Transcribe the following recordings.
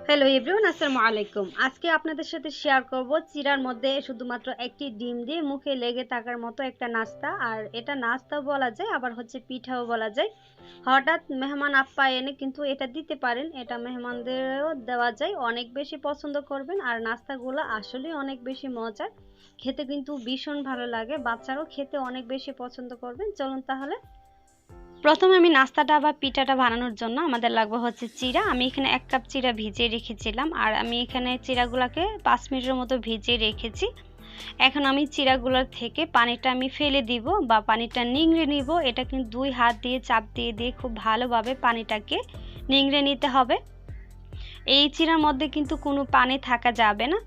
Hello everyone আসসালামু আলাইকুম। আজকে আপনাদের সাথে শেয়ার করব চিরার মধ্যে শুধুমাত্র একটি ডিম দিয়ে মুখে লেগে থাকার মতো একটা নাস্তা। আর এটা নাস্তাও বলা যায়, আবার হচ্ছে পিঠাও বলা যায়। হঠাৎ মেহমান আপ্যায়নে কিন্তু এটা দিতে পারেন। এটা মেহমানদেরও দেওয়া যায়। অনেক বেশি পছন্দ করবেন। আর নাস্তাগুলো আসলে অনেক বেশি মজার। খেতে কিন্তু ভীষণ ভালো লাগে। বাচ্চারাও খেতে অনেক বেশি পছন্দ করবেন। চলুন তাহলে প্রথমে আমি নাস্তাটা বা পিঠাটা বানানোর জন্য আমাদের লাগবে হচ্ছে চিরা। আমি এখানে এক কাপ চিরা ভিজিয়ে রেখেছিলাম আর আমি এখানে চিরাগুলোকে পাঁচ মিনিটের মতো ভিজিয়ে রেখেছি। এখন আমি চিরাগুলোর থেকে পানিটা আমি ফেলে দিব বা পানিটা নিংড়ে নিব। এটা কিন্তু দুই হাত দিয়ে চাপ দিয়ে দিয়ে খুব ভালোভাবে পানিটাকে নিংড়ে নিতে হবে। এই চিরার মধ্যে কিন্তু কোনো পানি থাকা যাবে না।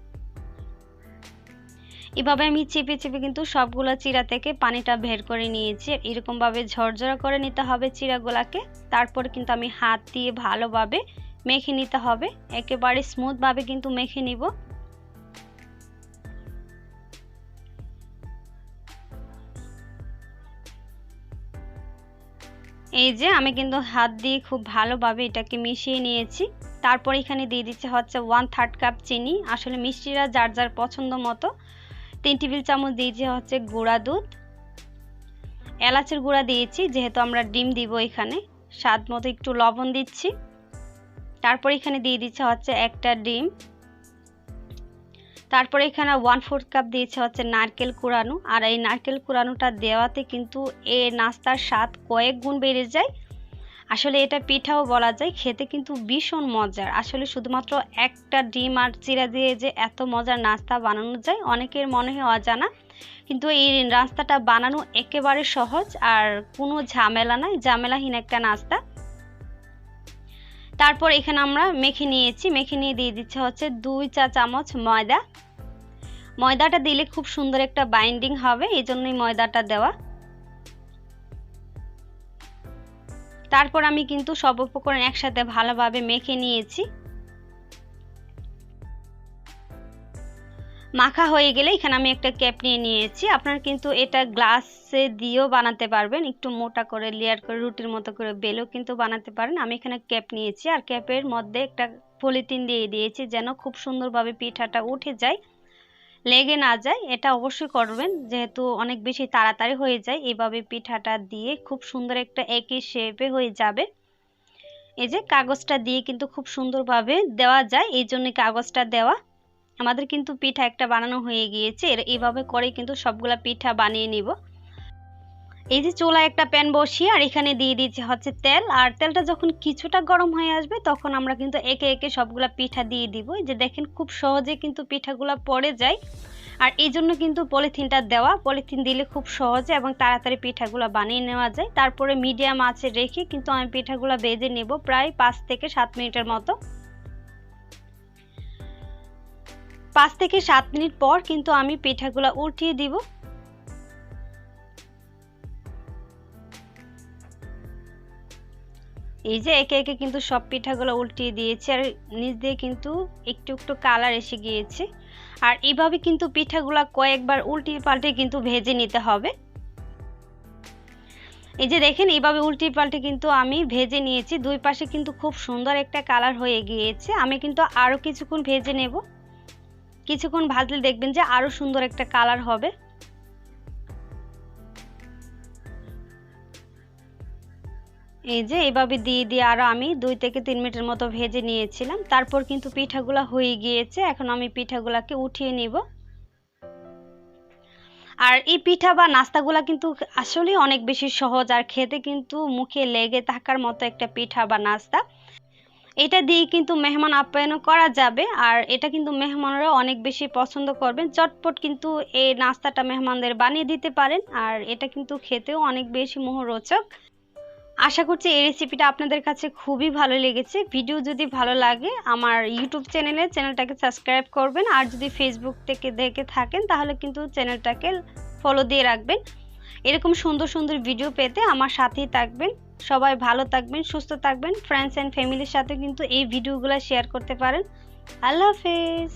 এভাবে আমি চেপে চেপে কিন্তু সবগুলো চিরা থেকে পানিটা বের করে নিয়েছি। এরকমভাবে ঝরঝরা করে নিতে হবে চিরাগুলাকে। তারপর কিন্তু আমি হাত দিয়ে ভালোভাবে মেখে নিতে হবে। একেবারে স্মুথভাবে কিন্তু মেখে নিব। এই যে আমি কিন্তু হাত দিয়ে খুব ভালোভাবে এটাকে মিশিয়ে নিয়েছি। তারপর এখানে দিয়ে দিচ্ছে হচ্ছে ওয়ান থার্ড কাপ চিনি। আসলে মিষ্টিরা যার যার পছন্দ মতো। তিন টেবিল চামচ দিয়েছি হচ্ছে গুঁড়া দুধ। এলাচের গুঁড়া দিয়েছি, যেহেতু আমরা ডিম দিব এখানে। স্বাদ মতো একটু লবণ দিচ্ছি। তারপর এখানে দিয়ে দিচ্ছে হচ্ছে একটা ডিম। তারপরে এখানে ওয়ান ফোর্থ কাপ দিয়েছে হচ্ছে নারকেল কুড়ানো। আর এই নারকেল কুড়ানোটা দেওয়াতে কিন্তু এ নাস্তার স্বাদ কয়েক গুণ বেড়ে যায়। আসলে এটা পিঠাও বলা যায়, খেতে কিন্তু ভীষণ মজার। আসলে শুধুমাত্র একটা ডিম আর চিরা দিয়ে যে এত মজার নাস্তা বানানো যায়, অনেকের মনে হয় অজানা। কিন্তু এই নাস্তাটা বানানো একেবারে সহজ আর কোনো ঝামেলা নাই, ঝামেলাহীন একটা নাস্তা। তারপর এখানে আমরা মেখে নিয়েছি। মেখে নিয়ে দিয়ে দিচ্ছে হচ্ছে দুই চা চামচ ময়দা। ময়দাটা দিলে খুব সুন্দর একটা বাইন্ডিং হবে এই জন্যই ময়দাটা দেওয়া। তারপর আমি কিন্তু সব উপকরণ একসাথে ভালোভাবে মেখে নিয়েছি। মাখা হয়ে গেলে এখানে আমি একটা ক্যাপ নিয়ে নিয়েছি। আপনারা কিন্তু এটা গ্লাসে দিয়েও বানাতে পারবেন। একটু মোটা করে লেয়ার করে, রুটির মতো করে বেলেও কিন্তু বানাতে পারেন। আমি এখানে ক্যাপ নিয়েছি। আর ক্যাপের মধ্যে একটা পলিথিন দিয়ে দিয়েছি যেন খুব সুন্দরভাবে পিঠাটা উঠে যায়। লেগে না যায়, এটা অবশ্যই করবেন। যেহেতু অনেক বেশি তাড়াতাড়ি হয়ে যায়, এভাবে পিঠাটা দিয়ে খুব সুন্দর একটা একই শেপে হয়ে যাবে। এই যে কাগজটা দিয়ে কিন্তু খুব সুন্দরভাবে দেওয়া যায়, এই জন্য কাগজটা দেওয়া। আমাদের কিন্তু পিঠা একটা বানানো হয়ে গিয়েছে, এর এইভাবে করে কিন্তু সবগুলা পিঠা বানিয়ে নিব। এই যে চোলা একটা প্যান বসিয়ে আর এখানে দিয়ে দিয়েছি হচ্ছে তেল। আর তেলটা যখন কিছুটা গরম হয়ে আসবে, তখন আমরা কিন্তু একে একে সবগুলা পিঠা দিয়ে দিব। যে দেখেন খুব সহজে কিন্তু পিঠাগুলা পড়ে যায়। আর এই জন্য কিন্তু পলিথিনটা দেওয়া। পলিথিন দিলে খুব সহজে এবং তাড়াতাড়ি পিঠাগুলো বানিয়ে নেওয়া যায়। তারপরে মিডিয়াম আছে রেখে কিন্তু আমি পিঠাগুলো বেজে নেব প্রায় পাঁচ থেকে সাত মিনিটের মতো। পাঁচ থেকে সাত মিনিট পর কিন্তু আমি পিঠাগুলো উঠিয়ে দিব। এই যে একে একে কিন্তু সব পিঠাগুলো উল্টিয়ে দিয়েছি আর নিচ দিয়ে কিন্তু একটু একটু কালার এসে গিয়েছে। আর এইভাবে কিন্তু পিঠাগুলো কয়েকবার উল্টিয়ে পাল্টে কিন্তু ভেজে নিতে হবে। এই যে দেখেন এইভাবে উল্টি পাল্টে কিন্তু আমি ভেজে নিয়েছি। দুই পাশে কিন্তু খুব সুন্দর একটা কালার হয়ে গিয়েছে। আমি কিন্তু আরও কিছুক্ষণ ভেজে নেব। কিছুক্ষণ ভাজলে দেখবেন যে আরও সুন্দর একটা কালার হবে। এই যে এইভাবে দিয়ে দিয়ে আরও আমি দুই থেকে তিন মিনিটের মতো ভেজে নিয়েছিলাম। তারপর কিন্তু পিঠাগুলো হয়ে গিয়েছে। এখন আমি পিঠাগুলাকে উঠিয়ে নিব। আর এই পিঠা বা নাস্তাগুলা কিন্তু আসলে অনেক বেশি সহজ আর খেতে কিন্তু মুখে লেগে থাকার মতো একটা পিঠা বা নাস্তা। এটা দিয়ে কিন্তু মেহমান আপ্যায়নও করা যাবে। আর এটা কিন্তু মেহমানরা অনেক বেশি পছন্দ করবেন। চটপট কিন্তু এই নাস্তাটা মেহমানদের বানিয়ে দিতে পারেন। আর এটা কিন্তু খেতেও অনেক বেশি মুহরোচক। আশা করছি এই রেসিপিটা আপনাদের কাছে খুবই ভালো লেগেছে। ভিডিও যদি ভালো লাগে, আমার ইউটিউব চ্যানেলে চ্যানেলটাকে সাবস্ক্রাইব করবেন। আর যদি ফেসবুক থেকে দেখে থাকেন, তাহলে কিন্তু চ্যানেলটাকে ফলো দিয়ে রাখবেন। এরকম সুন্দর সুন্দর ভিডিও পেতে আমার সাথেই থাকবেন। সবাই ভালো থাকবেন, সুস্থ থাকবেন। ফ্রেন্ডস অ্যান্ড ফ্যামিলির সাথে কিন্তু এই ভিডিওগুলো শেয়ার করতে পারেন। আল্লাহ হাফেজ।